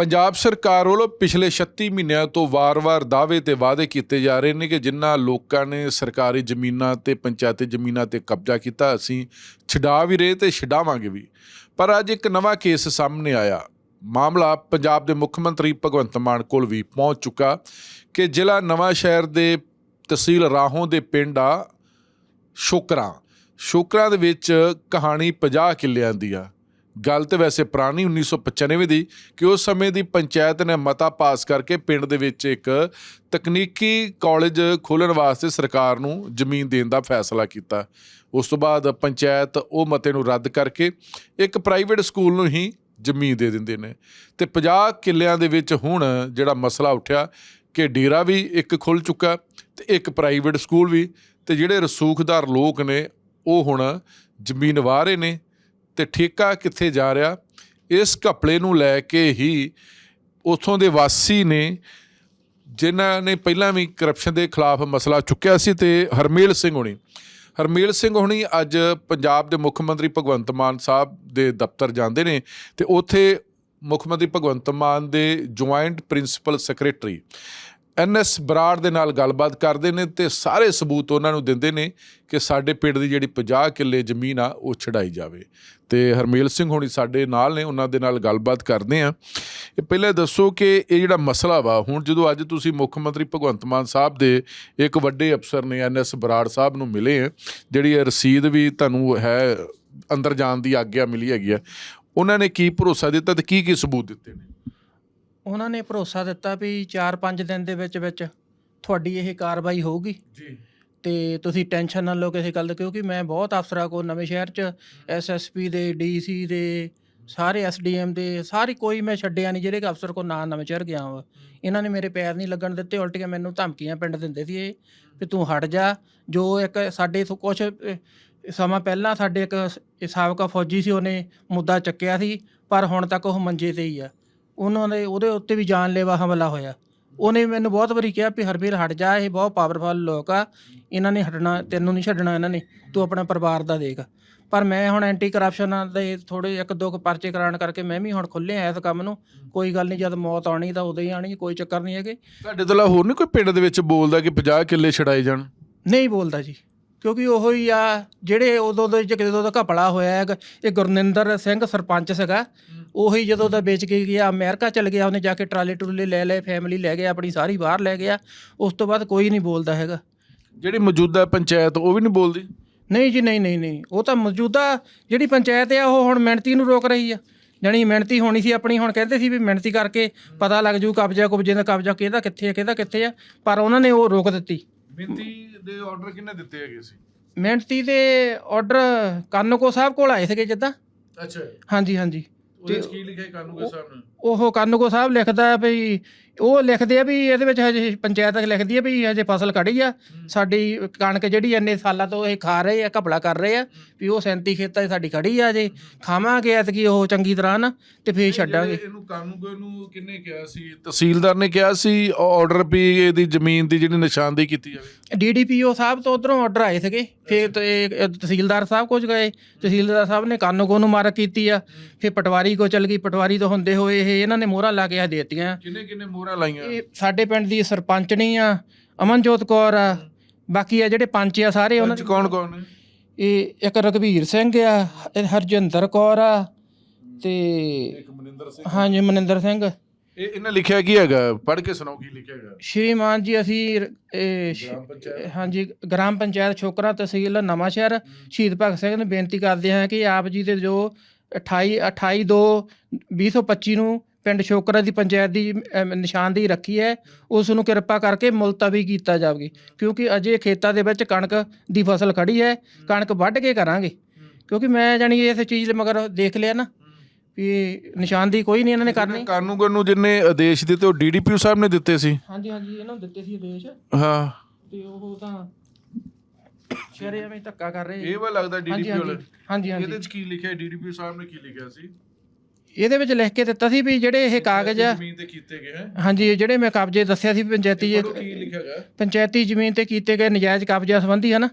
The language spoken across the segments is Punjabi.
ਪੰਜਾਬ ਸਰਕਾਰ ਵੱਲੋਂ ਪਿਛਲੇ 36 ਮਹੀਨਿਆਂ ਤੋਂ ਵਾਰ-ਵਾਰ ਦਾਅਵੇ ਤੇ ਵਾਅਦੇ ਕੀਤੇ ਜਾ ਰਹੇ ਨੇ ਕਿ ਜਿਨ੍ਹਾਂ ਲੋਕਾਂ ਨੇ ਸਰਕਾਰੀ ਜ਼ਮੀਨਾਂ ਤੇ ਪੰਚਾਇਤੀ ਜ਼ਮੀਨਾਂ ਤੇ ਕਬਜ਼ਾ ਕੀਤਾ, ਅਸੀਂ ਛਡਾ ਵੀ ਰਹੇ ਤੇ ਛਡਾਵਾਂਗੇ ਵੀ। ਪਰ ਅੱਜ ਇੱਕ ਨਵਾਂ ਕੇਸ ਸਾਹਮਣੇ ਆਇਆ। ਮਾਮਲਾ ਪੰਜਾਬ ਦੇ ਮੁੱਖ ਮੰਤਰੀ ਭਗਵੰਤ ਮਾਨ ਕੋਲ ਵੀ ਪਹੁੰਚ ਚੁੱਕਾ ਕਿ ਜ਼ਿਲ੍ਹਾ ਨਵਾਂ ਸ਼ਹਿਰ ਦੇ ਤਹਿਸੀਲ ਰਾਹੋਂ ਦੇ ਪਿੰਡ ਆ ਸ਼ੋਕਰਾਂ। ਸ਼ੋਕਰਾਂ ਦੇ ਵਿੱਚ ਕਹਾਣੀ 50 ਕਿੱਲਿਆਂ ਦੀ ਆ। ਗੱਲ ਤੇ ਵੈਸੇ ਪੁਰਾਣੀ 1995 ਦੀ ਕਿ ਉਸ ਸਮੇਂ ਦੀ ਪੰਚਾਇਤ ਨੇ ਮਤਾ ਪਾਸ ਕਰਕੇ ਪਿੰਡ ਦੇ ਵਿੱਚ ਇੱਕ ਤਕਨੀਕੀ ਕਾਲਜ ਖੋਲ੍ਹਣ ਵਾਸਤੇ ਸਰਕਾਰ ਨੂੰ ਜ਼ਮੀਨ ਦੇਣ ਦਾ ਫੈਸਲਾ ਕੀਤਾ। ਉਸ ਤੋਂ ਬਾਅਦ ਪੰਚਾਇਤ ਉਹ ਮਤੇ ਨੂੰ ਰੱਦ ਕਰਕੇ ਇੱਕ ਪ੍ਰਾਈਵੇਟ ਸਕੂਲ ਨੂੰ ਹੀ ਜ਼ਮੀਨ ਦੇ ਦਿੰਦੇ ਨੇ। ਤੇ 50 ਕਿੱਲਿਆਂ ਦੇ ਵਿੱਚ ਹੁਣ ਜਿਹੜਾ ਮਸਲਾ ਉੱਠਿਆ ਕਿ ਡੇਰਾ ਵੀ ਇੱਕ ਖੁੱਲ ਚੁੱਕਾ ਤੇ ਇੱਕ ਪ੍ਰਾਈਵੇਟ ਸਕੂਲ ਵੀ ਤੇ ਜਿਹੜੇ ਰਸੂਖਦਾਰ ਲੋਕ ਨੇ ਉਹ ਹੁਣ ਜ਼ਮੀਨ ਵਾਹ ਰਹੇ ਨੇ ਤੇ ਠੇਕਾ ਕਿੱਥੇ ਜਾ ਰਿਹਾ? ਇਸ ਘਪਲੇ ਨੂੰ ਲੈ ਕੇ ਹੀ ਉਥੋਂ ਦੇ ਵਾਸੀ ਨੇ, ਜਿਨ੍ਹਾਂ ਨੇ ਪਹਿਲਾਂ ਵੀ ਕਰਪਸ਼ਨ ਦੇ ਖਿਲਾਫ ਮਸਲਾ ਚੁੱਕਿਆ ਸੀ ਤੇ ਹਰਮੇਲ ਸਿੰਘ ਹੋਣੀ। ਹਰਮੇਲ ਸਿੰਘ ਹੁਣੀ ਅੱਜ ਪੰਜਾਬ ਦੇ ਮੁੱਖ ਮੰਤਰੀ ਭਗਵੰਤ ਮਾਨ ਸਾਹਿਬ ਦੇ ਦਫ਼ਤਰ ਜਾਂਦੇ ਨੇ ਤੇ ਉੱਥੇ ਮੁੱਖ ਮੰਤਰੀ ਭਗਵੰਤ ਮਾਨ ਦੇ joint principal secretary NS Brar ਦੇ ਨਾਲ ਗੱਲਬਾਤ ਕਰਦੇ ਨੇ ਤੇ ਸਾਰੇ ਸਬੂਤ ਉਹਨਾਂ ਨੂੰ ਦਿੰਦੇ ਨੇ ਕਿ ਸਾਡੇ ਪਿੰਡ ਦੀ ਜਿਹੜੀ 50 ਕਿੱਲੇ ਜ਼ਮੀਨ ਆ, ਉਹ ਛਡਾਈ ਜਾਵੇ। ਤੇ ਹਰਮੇਲ ਸਿੰਘ ਹੋਣੀ ਸਾਡੇ ਨਾਲ ਨੇ, ਉਹਨਾਂ ਦੇ ਨਾਲ ਗੱਲਬਾਤ ਕਰਦੇ ਆ ਇਹ ਪਹਿਲਾਂ ਦੱਸੋ ਕਿ ਇਹ ਜਿਹੜਾ ਮਸਲਾ ਵਾ, ਹੁਣ ਜਦੋਂ ਅੱਜ ਤੁਸੀਂ ਮੁੱਖ ਮੰਤਰੀ ਭਗਵੰਤ ਮਾਨ ਸਾਹਿਬ ਦੇ ਇੱਕ ਵੱਡੇ ਅਫਸਰ ਨੇ ਐਨਐਸ ਬਰਾੜ ਸਾਹਿਬ ਨੂੰ ਮਿਲੇ ਆ ਜਿਹੜੀ ਰਸੀਦ ਵੀ ਤੁਹਾਨੂੰ ਹੈ, ਅੰਦਰ ਜਾਣ ਦੀ ਆਗਿਆ ਮਿਲੀ ਹੈਗੀ ਆ, ਉਹਨਾਂ ਨੇ ਕੀ ਭਰੋਸਾ ਦਿੱਤਾ ਤੇ ਕੀ ਕੀ ਸਬੂਤ ਦਿੱਤੇ ਨੇ? ਉਹਨਾਂ ਨੇ ਭਰੋਸਾ ਦਿੱਤਾ ਵੀ 4-5 ਦਿਨ ਦੇ ਵਿੱਚ ਵਿੱਚ ਤੁਹਾਡੀ ਇਹ ਕਾਰਵਾਈ ਹੋਊਗੀ। ਜੀ। ਤੇ ਤੁਸੀਂ ਟੈਨਸ਼ਨ ਨਾ ਲਓ ਕਿਸੇ ਗੱਲ ਦੀ ਕਿਉਂਕਿ ਮੈਂ ਬਹੁਤ ਅਫਸਰਾਂ ਕੋ ਨਵੇਂ ਸ਼ਹਿਰ ਚ ਐਸਐਸਪੀ ਦੇ ਡੀਸੀ ਦੇ ਸਾਰੇ ਐਸਡੀਐਮ ਦੇ ਸਾਰੀ ਕੋਈ ਮੈਂ ਛੱਡਿਆ ਨਹੀਂ ਜਿਹੜੇ ਕਿ ਅਫਸਰ ਕੋ ਨਾਂ ਨਵੇਂ ਸ਼ਹਿਰ ਗਿਆ ਵਾ। ਇਹਨਾਂ ਨੇ ਮੇਰੇ ਪੈਰ ਨਹੀਂ ਲੱਗਣ ਦਿੱਤੇ ਉਲਟੀਆਂ ਮੈਨੂੰ ਧਮਕੀਆਂ ਪਿੰਡ ਦਿੰਦੇ ਸੀ ਇਹ ਵੀ ਤੂੰ ਹਟ ਜਾ। ਜੋ ਇੱਕ ਸਾਡੇ ਤੋਂ ਕੁਝ ਸਮਾਂ ਪਹਿਲਾਂ ਸਾਡੇ ਇੱਕ ਸਾਬਕਾ ਫੌਜੀ ਸੀ ਉਹਨੇ ਮੁੱਦਾ ਚੱਕਿਆ ਸੀ ਪਰ ਹੁਣ ਤੱਕ ਉਹ ਮੰਜੇ ਤੇ ਹੀ ਆ। ਉਹਨਾਂ ਦੇ ਉਹਦੇ ਉੱਤੇ ਵੀ ਜਾਨਲੇਵਾ ਹਮਲਾ ਹੋਇਆ। ਉਹਨੇ ਮੈਨੂੰ ਬਹੁਤ ਵਾਰੀ ਕਿਹਾ ਵੀ ਹਰਬੀਰ ਹਟ ਜਾ ਇਹ ਬਹੁਤ ਪਾਵਰਫੁਲ ਲੋਕ ਆ। ਇਹਨਾਂ ਨੇ ਹਟਣਾ ਤੈਨੂੰ ਨਹੀਂ ਛੱਡਣਾ ਇਹਨਾਂ ਨੇ ਤੂੰ ਆਪਣਾ ਪਰਿਵਾਰ ਦਾ ਦੇਖ। ਪਰ ਮੈਂ ਹੁਣ ਐਂਟੀ ਕਰਪਸ਼ਨ ਦੇ ਥੋੜੇ ਇੱਕ ਦੋ ਪਰਚੇ ਕਰਾਉਣ ਕਰਕੇ ਮੈਂ ਵੀ ਹੁਣ ਖੁੱਲੇ ਆ ਇਸ ਕੰਮ ਨੂੰ। ਕੋਈ ਗੱਲ ਨਹੀਂ ਜਦ ਮੌਤ ਆਉਣੀ ਤਾਂ ਉਦੋਂ ਹੀ ਆਣੀ ਕੋਈ ਚੱਕਰ ਨਹੀਂ ਹੈਗੇ। ਤੁਹਾਡੇ ਤੋਂ ਹੋਰ ਨਹੀਂ ਕੋਈ ਪਿੰਡ ਦੇ ਵਿੱਚ ਬੋਲਦਾ ਕਿ 50 ਕਿੱਲੇ ਛਡਾਏ ਜਾਣ? ਨਹੀਂ ਬੋਲਦਾ ਜੀ ਕਿਉਂਕਿ ਉਹੋ ਹੀ ਆ ਜਿਹੜੇ ਉਦੋਂ ਦੇ ਜਦੋਂ ਦਾ ਘਪਲਾ ਹੋਇਆ ਹੈਗਾ ਇਹ ਗੁਰਨਿੰਦਰ ਸਿੰਘ ਸਰਪੰਚ ਸੀਗਾ। ਉਹੀ ਜਦੋਂ ਦਾ ਵੇਚ ਕੇ ਗਿਆ ਅਮਰੀਕਾ ਚਲ ਗਿਆ ਉਹਨੇ ਜਾ ਕੇ ਟਰਾਲੇ ਟਰੂਲੇ ਲੈ ਲਏ ਫੈਮਿਲੀ ਲੈ ਗਿਆ ਆਪਣੀ ਸਾਰੀ ਬਾਹਰ ਲੈ ਗਿਆ। ਉਸ ਤੋਂ ਬਾਅਦ ਕੋਈ ਨਹੀਂ ਬੋਲਦਾ ਹੈਗਾ। ਜਿਹੜੀ ਮੌਜੂਦਾ ਪੰਚਾਇਤ ਉਹ ਵੀ ਨਹੀਂ ਬੋਲਦੀ? ਨਹੀਂ ਜੀ ਨਹੀਂ ਨਹੀਂ ਨਹੀਂ। ਉਹ ਤਾਂ ਮੌਜੂਦਾ ਜਿਹੜੀ ਪੰਚਾਇਤ ਆ ਉਹ ਹੁਣ ਮਿਹਨਤੀ ਨੂੰ ਰੋਕ ਰਹੀ ਆ। ਜਾਣੀ ਮਿਹਨਤੀ ਹੋਣੀ ਸੀ ਆਪਣੀ ਹੁਣ ਕਹਿੰਦੇ ਸੀ ਵੀ ਮਿਹਨਤੀ ਕਰਕੇ ਪਤਾ ਲੱਗ ਜੂ ਕਬਜ਼ਾ ਕੁਬਜ਼ੇ ਦਾ ਕਬਜ਼ਾ ਕਿਹਦਾ ਕਿੱਥੇ ਆ ਕਿਹਦਾ ਕਿੱਥੇ ਆ ਪਰ ਉਹਨਾਂ ਨੇ ਉਹ ਰੋਕ ਦਿੱਤੀ। ਮਿੰਤੀ ਦੇ ਆਰਡਰ ਕਿੰਨੇ ਦਿੱਤੇ ਹੈਗੇ ਸੀ? ਮਿਹਨਤੀ ਦੇ ਆਰਡਰ ਕਾਨੂੰਗੋ ਸਾਹਿਬ ਕੋਲ ਆਏ ਸੀਗੇ ਜਿੱਦਾਂ। ਅੱਛਾ ਹਾਂਜੀ ਹਾਂਜੀ। ਉਹਦੇ ਵਿੱਚ ਕੀ ਲਿਖਿਆ ਕਾਨੂੰਗੋ ਸਾਹਿਬ ਨੇ ਉਹ ਕਾਨੂੰਗੋ ਸਾਹਿਬ ਲਿਖਦਾ ਵੀ ਉਹ ਲਿਖਦੇ ਆ ਵੀ ਇਹਦੇ ਵਿੱਚ ਹਜੇ ਪੰਚਾਇਤ ਲਿਖਦੀ ਆ ਵੀ ਹਜੇ ਫਸਲ ਖੜੀ ਆ। ਸਾਡੀ ਕਣਕ ਜਿਹੜੀ ਇੰਨੇ ਸਾਲਾਂ ਤੋਂ ਇਹ ਖਾ ਰਹੇ ਆ ਘਪਲਾ ਕਰ ਰਹੇ ਆ ਵੀ ਉਹ 37 ਖੇਤਾਂ 'ਚ ਸਾਡੀ ਖੜੀ ਆ ਜੇ। ਖਾਵਾਂਗੇ ਐਤਕੀ ਉਹ ਚੰਗੀ ਤਰ੍ਹਾਂ ਨਾ ਤੇ ਫੇਰ ਛੱਡਾਂਗੇ। ਇਹਨੂੰ ਕਾਨੂੰਗੋ ਨੂੰ ਕਿੰਨੇ ਕਿਹਾ ਸੀ? ਤਹਿਸੀਲਦਾਰ ਨੇ ਕਿਹਾ ਸੀ ਆਰਡਰ ਵੀ ਇਹਦੀ ਜ਼ਮੀਨ ਦੀ ਜਿਹੜੀ ਨਿਸ਼ਾਨਦੇਹੀ ਕੀਤੀ ਜਾਵੇ। ਡੀਡੀਪੀਓ ਸਾਹਿਬ ਤੋਂ ਉਧਰੋਂ ਆਰਡਰ ਆਏ ਸੀਗੇ। ਫਿਰ ਤੇ ਇਹ ਤਹਿਸੀਲਦਾਰ ਸਾਹਿਬ ਕੋਲ ਗਏ। ਤਹਿਸੀਲਦਾਰ ਸਾਹਿਬ ਨੇ ਕਾਨੂੰਗੋ ਨੂੰ ਮਾਰਕ ਕੀਤੀ ਆ। ਫਿਰ ਪਟਵਾਰੀ ਕੋ ਚਲ ਗਈ। ਪਟਵਾਰੀ ਤੋਂ ਹੁੰਦੇ ਹੋਏ ਇਹ ਇਹਨਾਂ ਨੇ ਮੋਹਰਾਂ ਲਾ ਕੇ ਆ ਦੇਤੀਆਂ। ਕਿੰਨੇ ਕਿੰਨੇ ਮੋਹਰਾਂ ਲਾਈਆਂ? ਇਹ ਸਾਡੇ ਪਿੰਡ ਦੀ ਸਰਪੰਚਣੀ ਆ ਅਮਨਜੋਤ ਕੌਰ ਆ ਬਾਕੀ ਆ ਜਿਹੜੇ ਪੰਚ ਆ ਸਾਰੇ ਉਹਨਾਂ ਪੰਚ ਕੌਣ ਕੌਣ ਨੇ? ਇਹ ਇੱਕ ਰਘਵੀਰ ਸਿੰਘ ਆ ਇਹ ਹਰਜਿੰਦਰ ਕੌਰ ਆ ਤੇ ਇੱਕ ਮਨਿੰਦਰ ਸਿੰਘ। ਹਾਂਜੀ ਮਨਿੰਦਰ ਸਿੰਘ। ਇਹ ਇਹਨਾਂ ਲਿਖਿਆ ਕੀ ਹੈਗਾ? ਪੜ੍ਹ ਕੇ ਸੁਣਾਓ ਕੀ ਲਿਖਿਆ ਹੈਗਾ। ਸ਼੍ਰੀਮਾਨ ਜੀ ਅਸੀਂ ਹਾਂਜੀ ਗ੍ਰਾਮ ਪੰਚਾਇਤ ਛੋਕਰਾ ਤਹਿਸੀਲ ਨਵਾਂ ਸ਼ਹਿਰ ਸ਼ਹੀਦ ਭਗਤ ਸਿੰਘ ਨੂੰ ਬੇਨਤੀ ਕਰਦੇ ਹਾਂ ਕਿ ਆਪ ਜੀ ਦੇ ਜੋ 28 28 2 2025 ਨੂੰ ਪਿੰਡ ਛੋਕਰਾ ਦੀ ਪੰਚਾਇਤ ਦੀ ਅਮ, ਨਿਸ਼ਾਨਦੇਹੀ ਰੱਖੀ ਹੈ। ਉਸ ਨੂੰ ਕਿਰਪਾ ਕਰਕੇ ਮੁਲਤਵੀ ਕੀਤਾ ਜਾਵੇ ਕਿਉਂਕਿ ਅਜੇ ਖੇਤਾਂ ਦੇ ਵਿੱਚ ਕਣਕ ਦੀ ਫਸਲ ਖੜੀ ਹੈ। ਕਣਕ ਵੱਢ ਕੇ ਕਰਾਂਗੇ ਕਿਉਂਕਿ ਮੈਂ ਜਾਣੀ ਇਸ ਚੀਜ਼ ਦੇ ਮਗਰ ਦੇਖ ਲਿਆ ਨਾ ਵੀ ਨਿਸ਼ਾਨਦੇਹੀ ਕੋਈ ਨਹੀਂ ਇਹਨਾਂ ਨੇ ਕਰਨੀ। ਕਾਨੂੰਗੋ ਨੂੰ ਜਿੰਨੇ ਆਦੇਸ਼ ਦਿੱਤੇ ਉਹ ਡੀਡੀਪੀਓ ਸਾਹਿਬ ਨੇ ਦਿੱਤੇ ਸੀ। ਹਾਂਜੀ ਹਾਂਜੀ ਇਹਨਾਂ ਨੂੰ ਦਿੱਤੇ ਸੀ ਆਦੇਸ਼। ਹਾਂ। ਤੇ ਉਹ ਤਾਂ ਸ਼ਰੇ ਐਵੇਂ ਧੱਕਾ ਕਰ ਰਹੇ ਇਹ ਵਾ ਲੱਗਦਾ ਹਾਂਜੀ ਡੀਡੀਪੀਓ ਹਾਂਜੀ ਹਾਂਜੀ ਇਹਦੇ ਚ ਕੀ ਲਿਖਿਆ? ਡੀਡੀਪੀਓ ਸਾਹਿਬ ਨੇ ਕੀ ਲਿਖਿਆ ਸੀ? ਇਹਦੇ ਵਿੱਚ ਲਿਖ ਕੇ ਦਿੱਤਾ ਸੀ ਵੀ ਜਿਹੜੇ ਇਹ ਕਾਗਜ਼ ਆ। ਜ਼ਮੀਨ ਤੇ ਕੀਤੇ ਗਏ ਹੈ? ਹਾਂਜੀ ਜਿਹੜੇ ਮੈਂ ਕਬਜ਼ੇ ਦੱਸਿਆ ਸੀ ਪੰਚਾਇਤੀ ਕੀ ਲਿਖਿਆ ਹੈਗਾ ਪੰਚਾਇਤੀ ਜ਼ਮੀਨ ਤੇ ਕੀਤੇ ਗਏ ਨਜਾਇਜ਼ ਕਬਜ਼ਿਆਂ ਸੰਬੰਧੀ ਹਨ?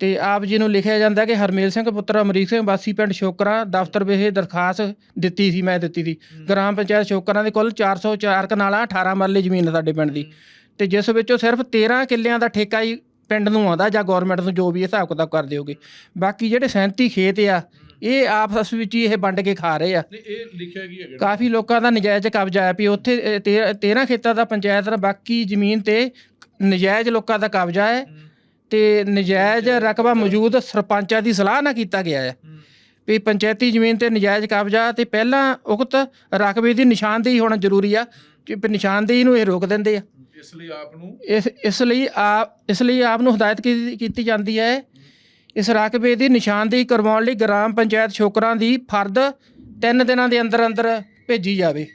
ਤੇ ਆਪ ਜੀ ਨੂੰ ਲਿਖਿਆ ਜਾਂਦਾ ਕਿ ਹਰਮੇਲ ਸਿੰਘ ਪੁੱਤਰ ਅਮਰੀਕ ਸਿੰਘ ਵਾਸੀ ਪਿੰਡ ਸ਼ੋਕਰਾ ਦਫ਼ਤਰ ਵਿਖੇ ਦਰਖਾਸਤ ਦਿੱਤੀ ਸੀ ਮੈਂ ਦਿੱਤੀ ਸੀ। ਗ੍ਰਾਮ ਪੰਚਾਇਤ ਸ਼ੋਕਰਾਂ ਦੇ ਕੁੱਲ 404 ਕਨਾਲਾਂ 18 ਮਰਲੇ ਜ਼ਮੀਨ ਹੈ ਸਾਡੇ ਪਿੰਡ ਦੀ। ਤੇ ਜਿਸ ਵਿੱਚੋਂ ਸਿਰਫ 13 ਕਿੱਲਿਆਂ ਦਾ ਠੇਕਾ ਹੀ ਪਿੰਡ ਨੂੰ ਆਉਂਦਾ ਜਾਂ ਗਵਰਨਮੈਂਟ ਨੂੰ ਜੋ ਵੀ ਹਿਸਾਬ ਕਿਤਾਬ ਕਰ ਦਿਓਗੇ। ਬਾਕੀ ਜਿਹੜੇ 37 ਖੇਤ ਆ ਇਹ ਆਪਸ ਵਿੱਚ ਹੀ ਇਹ ਵੰਡ ਕੇ ਖਾ ਰਹੇ ਆ। ਨਹੀਂ ਇਹ ਲਿਖਿਆ ਕੀ ਹੈਗਾ? ਕਾਫੀ ਲੋਕਾਂ ਦਾ ਨਜਾਇਜ਼ ਕਬਜ਼ਾ ਹੈ ਵੀ ਉੱਥੇ 13 ਖੇਤਾਂ ਦਾ ਪੰਚਾਇਤ ਦਾ ਬਾਕੀ ਜ਼ਮੀਨ ਤੇ ਨਜਾਇਜ਼ ਲੋਕਾਂ ਦਾ ਕਬਜ਼ਾ ਹੈ। ਤੇ ਨਜਾਇਜ਼ ਰਕਬਾ ਮੌਜੂਦ ਸਰਪੰਚਾਂ ਦੀ ਸਲਾਹ ਨਾਲ ਕੀਤਾ ਗਿਆ ਹੈ। ਵੀ ਪੰਚਾਇਤੀ ਜ਼ਮੀਨ ਤੇ ਨਜਾਇਜ਼ ਕਬਜ਼ਾ ਤੇ ਪਹਿਲਾਂ ਉਕਤ ਰਕਬੇ ਦੀ ਨਿਸ਼ਾਨਦੇਹੀ ਹੋਣਾ ਜ਼ਰੂਰੀ ਆ। ਨਿਸ਼ਾਨਦੇਹੀ ਨੂੰ ਇਹ ਰੋਕ ਦਿੰਦੇ ਆ। ਇਸ ਲਈ ਆਪ ਨੂੰ ਇਸ ਇਸ ਲਈ ਆਪ ਇਸ ਲਈ ਆਪ ਨੂੰ ਹਦਾਇਤ ਕੀ- ਕੀਤੀ ਜਾਂਦੀ ਹੈ ਇਸ ਰਕਬੇ ਦੀ ਨਿਸ਼ਾਨਦੇਹੀ ਕਰਵਾਉਣ ਲਈ ਗ੍ਰਾਮ ਪੰਚਾਇਤ ਸ਼ੋਕਰਾਂ ਦੀ ਫਰਦ ਤਿੰਨ ਦਿਨਾਂ ਦੇ ਅੰਦਰ ਅੰਦਰ ਭੇਜੀ ਜਾਵੇ।